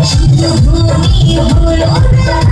ভুলি ভুলো না